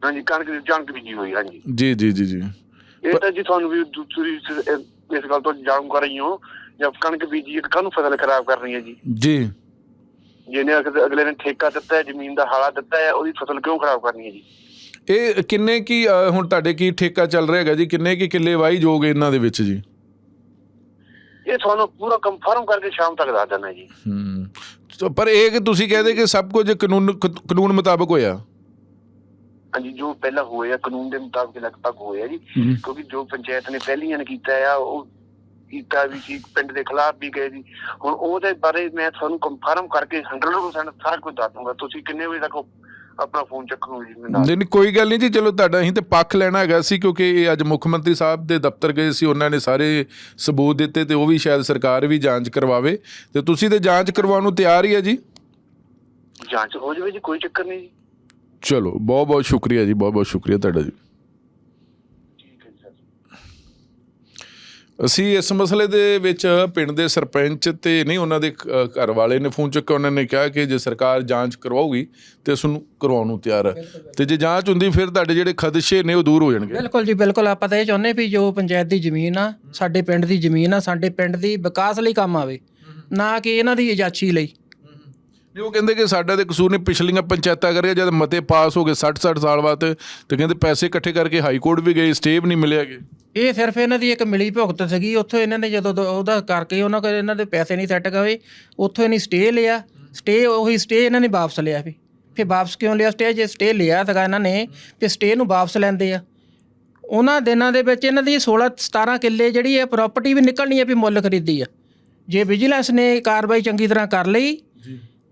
ਹਾਂਜੀ ਕਣਕ ਦੀ ਕਣਕ ਬੀਜੀ ਹੋਈ ਹਾਂਜੀ। ਜੀ ਜੀ ਜੀ ਜੀ। ਇਹ ਤਾਂ ਜੀ ਤੁਹਾਨੂੰ ਵੀ ਦੂਸਰੀ ਇਸ ਗੱਲ ਤੋਂ ਜਾਣੂ ਕਰ ਰਹੀ ਹਾਂ ਜਦ ਕਣਕ ਬੀਜੀ ਇੱਕ ਕਾਹਨੂੰ ਫਸਲ ਖਰਾਬ ਕਰਨੀ ਹੈ ਜੀ? ਜੀ। ਜਿਹਨੇ ਅਗ- ਅਗਲੇ ਨੇ ਠੇਕਾ ਦਿੱਤਾ ਹੈ ਜ਼ਮੀਨ ਦਾ ਹਾਲਾ ਦਿੱਤਾ ਹੈ ਉਹਦੀ ਫਸਲ ਕਿਉਂ ਖਰਾਬ ਕਰਨੀ ਹੈ ਜੀ? ਇਹ ਕਿੰਨੇ ਕੀ ਹੁਣ ਤੁਹਾਡੇ ਕੀ ਠੇਕਾ ਚੱਲ ਰਿਹਾ ਹੈਗਾ ਜੀ? ਕਿੰਨੇ ਕੀ ਕਿੱਲੇ ਵਾਈ ਜੋਗੇ ਇਹਨਾਂ ਦੇ ਵਿੱਚ ਜੀ? ਇਹ ਤੁਹਾਨੂੰ ਪੂਰਾ ਕੰਫਰਮ ਕਰਕੇ ਸ਼ਾਮ ਤੱਕ ਦੱਸ ਦੇਣਾ ਜੀ। ਹੂੰ। ਪਰ ਇਹ ਕਿ ਤੁਸੀਂ ਕਹਦੇ ਕਿ ਸਭ ਕੁਝ ਕਾਨੂੰਨ ਕਾਨੂੰਨ ਮੁਤਾਬਕ ਹੋਇਆ? ਹਾਂਜੀ ਜੋ ਪਹਿਲਾਂ ਹੋਇਆ ਕਾਨੂੰਨ ਦੇ ਮੁਤਾਬਕ ਲਗਭਗ ਹੋਇਆ ਜੀ। ਕਿਉਂਕਿ ਜੋ ਪੰਚਾਇਤ ਨੇ ਪਹਿਲੀਆਂ ਨੇ ਕੀਤਾ ਆ ਉਹ ਕੀਤਾ ਵੀ ਸੀ ਪਿੰਡ ਦੇ ਖਿਲਾਫ ਵੀ ਗਏ ਜੀ। ਹੁਣ ਉਹਦੇ ਬਾਰੇ ਮੈਂ ਤੁਹਾਨੂੰ ਕੰਫਰਮ ਕਰਕੇ 100% ਸਾਰਾ ਕੁਝ ਦੱਸ ਦੂੰਗਾ ਤੁਸੀਂ ਕਿੰਨੇ ਵਜੇ ਤੱਕ ਆਪਣਾ ਫੋਨ ਚੱਕੋਗੇ ਜੀ ਮੈਨੂੰ ਦੱਸ ਨਹੀਂ ਨਹੀਂ ਕੋਈ ਗੱਲ ਨਹੀਂ ਜੀ ਚਲੋ ਤੁਹਾਡਾ ਅਸੀਂ ਤੇ ਪੱਖ ਲੈਣਾ ਹੈਗਾ ਸੀ ਕਿਉਂਕਿ ਇਹ ਅੱਜ ਮੁੱਖ ਮੰਤਰੀ ਸਾਹਿਬ ਦੇ ਦਫ਼ਤਰ ਗਏ ਸੀ ਉਹਨਾਂ ਨੇ ਸਾਰੇ ਸਬੂਤ ਦਿੱਤੇ ਤੇ ਉਹ ਵੀ ਸ਼ਾਇਦ ਸਰਕਾਰ ਵੀ ਜਾਂਚ ਕਰਵਾਵੇ। ਤੇ ਤੁਸੀਂ ਤੇ ਜਾਂਚ ਕਰਵਾਉਣ ਨੂੰ ਤਿਆਰ ਹੀ ਹੈ ਜੀ? ਜਾਂਚ ਹੋ ਜਾਵੇ ਜੀ ਕੋਈ ਚੱਕਰ ਨਹੀਂ ਜੀ। ਚਲੋ ਬਹੁਤ ਬਹੁਤ ਸ਼ੁਕਰੀਆ ਜੀ ਬਹੁਤ ਬਹੁਤ ਸ਼ੁਕਰੀਆ ਤੁਹਾਡਾ ਜੀ ਠੀਕ ਹੈ ਜੀ ਸਰ ਅਸੀਂ ਇਸ ਮਸਲੇ ਦੇ ਵਿੱਚ ਪਿੰਡ ਦੇ ਸਰਪੰਚ ਤੇ ਨਹੀਂ ਉਹਨਾਂ ਦੇ ਘਰ ਵਾਲੇ ਨੇ ਫੋਨ ਚੁੱਕਿਆ ਉਹਨਾਂ ਨੇ ਕਿਹਾ ਕਿ ਜੇ ਸਰਕਾਰ ਜਾਂਚ ਕਰਵਾਉਗੀ ਤੇ ਉਸ ਨੂੰ ਕਰਵਾਉਣ ਨੂੰ ਤਿਆਰ ਹੈ ਤੇ ਜੇ ਜਾਂਚ ਹੁੰਦੀ ਫਿਰ ਤੁਹਾਡੇ ਜਿਹੜੇ ਖਦਸ਼ੇ ਨੇ ਉਹ ਦੂਰ ਹੋ ਜਾਣਗੇ। ਬਿਲਕੁਲ ਜੀ ਬਿਲਕੁਲ। ਆਪਾਂ ਤਾਂ ਇਹ ਚਾਹੁੰਦੇ ਵੀ ਜੋ ਪੰਚਾਇਤ ਦੀ ਜ਼ਮੀਨ ਆ ਸਾਡੇ ਪਿੰਡ ਦੀ ਜ਼ਮੀਨ ਆ ਸਾਡੇ ਪਿੰਡ ਦੀ ਵਿਕਾਸ ਲਈ ਕੰਮ ਆਵੇ। ਨਾ ਕਿ ਇਹਨਾਂ ਦੀ ਇਜਾਚੀ ਲਈ। ਨਹੀਂ ਉਹ ਕਹਿੰਦੇ ਕਿ ਸਾਡਾ ਤੇ ਕਸੂਰ ਨਹੀਂ, ਪਿਛਲੀਆਂ ਪੰਚਾਇਤਾਂ ਕਰਕੇ ਜਦ ਮਤੇ ਪਾਸ ਹੋ ਗਏ 60 60 ਸਾਲ ਬਾਅਦ ਤੇ ਕਹਿੰਦੇ ਪੈਸੇ ਇਕੱਠੇ ਕਰਕੇ ਹਾਈ ਕੋਰਟ ਵੀ ਗਏ, ਸਟੇ ਵੀ ਨਹੀਂ ਮਿਲਿਆ ਮਿਲਿਆਗੇ ਇਹ ਸਿਰਫ ਇਹਨਾਂ ਦੀ ਇੱਕ ਮਿਲੀ ਭੁਗਤ ਸੀਗੀ, ਉੱਥੋਂ ਇਹਨਾਂ ਨੇ ਜਦੋਂ ਦ- ਉਹਦਾ ਕਰਕੇ ਉਹਨਾਂ ਕੋਲ ਇਹਨਾਂ ਦੇ ਪੈਸੇ ਨਹੀਂ ਸੈੱਟ ਗਏ ਉੱਥੋਂ ਇਹਨੀ ਸਟੇ ਲਿਆ, ਸਟੇ ਉਹੀ ਸਟੇ ਇਹਨਾਂ ਨੇ ਵਾਪਸ ਲਿਆ ਵੀ। ਫਿਰ ਵਾਪਸ ਕਿਉਂ ਲਿਆ? ਸਟੇ ਜੇ ਸਟੇ ਲਿਆ ਸੀਗਾ ਇਹਨਾਂ ਨੇ ਫਿਰ ਸਟੇ ਨੂੰ ਵਾਪਸ ਲੈਂਦੇ ਆ। ਉਹਨਾਂ ਦਿਨਾਂ ਦੇ ਵਿੱਚ ਇਹਨਾਂ ਦੀ 16 17 ਕਿੱਲੇ ਜਿਹੜੀ ਹੈ ਪ੍ਰਾਪਰਟੀ ਵੀ ਨਿਕਲਣੀ ਹੈ ਵੀ ਮੁੱਲ ਖਰੀਦੀ ਆ। ਜੇ ਵਿਜੀਲੈਂਸ ਨੇ ਕਾਰਵਾਈ ਚੰਗੀ ਤਰ੍ਹਾਂ ਕਰ ਲਈ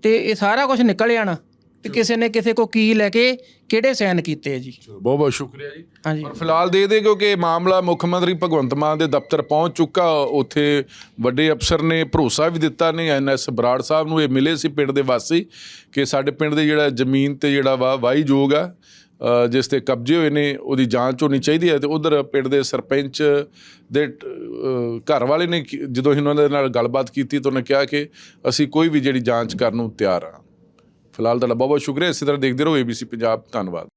ਤੇ ਇਹ ਸਾਰਾ ਕੁਝ ਨਿਕਲ ਜਾਣਾ ਤੇ ਕਿਸੇ ਨੇ ਕਿਸੇ ਕੋ ਕੀ ਲੈ ਕੇ ਕਿਹੜੇ ਸਾਈਨ ਕੀਤੇ ਜੀ? ਬਹੁਤ ਬਹੁਤ ਸ਼ੁਕਰੀਆ ਜੀ। ਹਾਂਜੀ। ਪਰ ਫਿਲਹਾਲ ਦੇ ਦੇ ਕਿਉਂਕਿ ਇਹ ਮਾਮਲਾ ਮੁੱਖ ਮੰਤਰੀ ਭਗਵੰਤ ਮਾਨ ਦੇ ਦਫ਼ਤਰ ਪਹੁੰਚ ਚੁੱਕਾ। ਉੱਥੇ ਵੱਡੇ ਅਫਸਰ ਨੇ ਭਰੋਸਾ ਵੀ ਦਿੱਤਾ ਨੇ ਐਨਐਸ ਬਰਾੜ ਸਾਹਿਬ ਨੂੰ ਇਹ ਮਿਲੇ ਸੀ ਪਿੰਡ ਦੇ ਵਾਸੀ ਕਿ ਸਾਡੇ ਪਿੰਡ ਦੇ ਜਿਹੜਾ ਜ਼ਮੀਨ ਤੇ ਜਿਹੜਾ ਵਾ ਵਾਹੀ ਯੋਗ ਆ ਜਿਸ ਤੇ ਕਬਜ਼ੇ ਹੋਏ ਨੇ, ਉਹਦੀ ਜਾਂਚ ਹੋਣੀ ਚਾਹੀਦੀ ਹੈ ਤੇ ਉਧਰ ਪਿੰਡ ਦੇ ਸਰਪੰਚ ਦੇ ਘਰ ਵਾਲੇ ਨੇ ਕੀ- ਜਦੋਂ ਅਸੀਂ ਉਹਨਾਂ ਦੇ ਨਾਲ ਗੱਲਬਾਤ ਕੀਤੀ ਤਾਂ ਉਹਨੇ ਕਿਹਾ ਕਿ ਅਸੀਂ ਕੋਈ ਵੀ ਜਿਹੜੀ ਜਾਂਚ ਕਰਨ ਨੂੰ ਤਿਆਰ ਹਾਂ। ਫਿਲਹਾਲ ਤੁਹਾਡਾ ਬਹੁਤ ਬਹੁਤ ਸ਼ੁਕਰੀਆ। ਇਸੇ ਤਰ੍ਹਾਂ ਦੇਖਦੇ ਰਹੋ ਏਬੀਸੀ ਪੰਜਾਬ ਧੰਨਵਾਦ।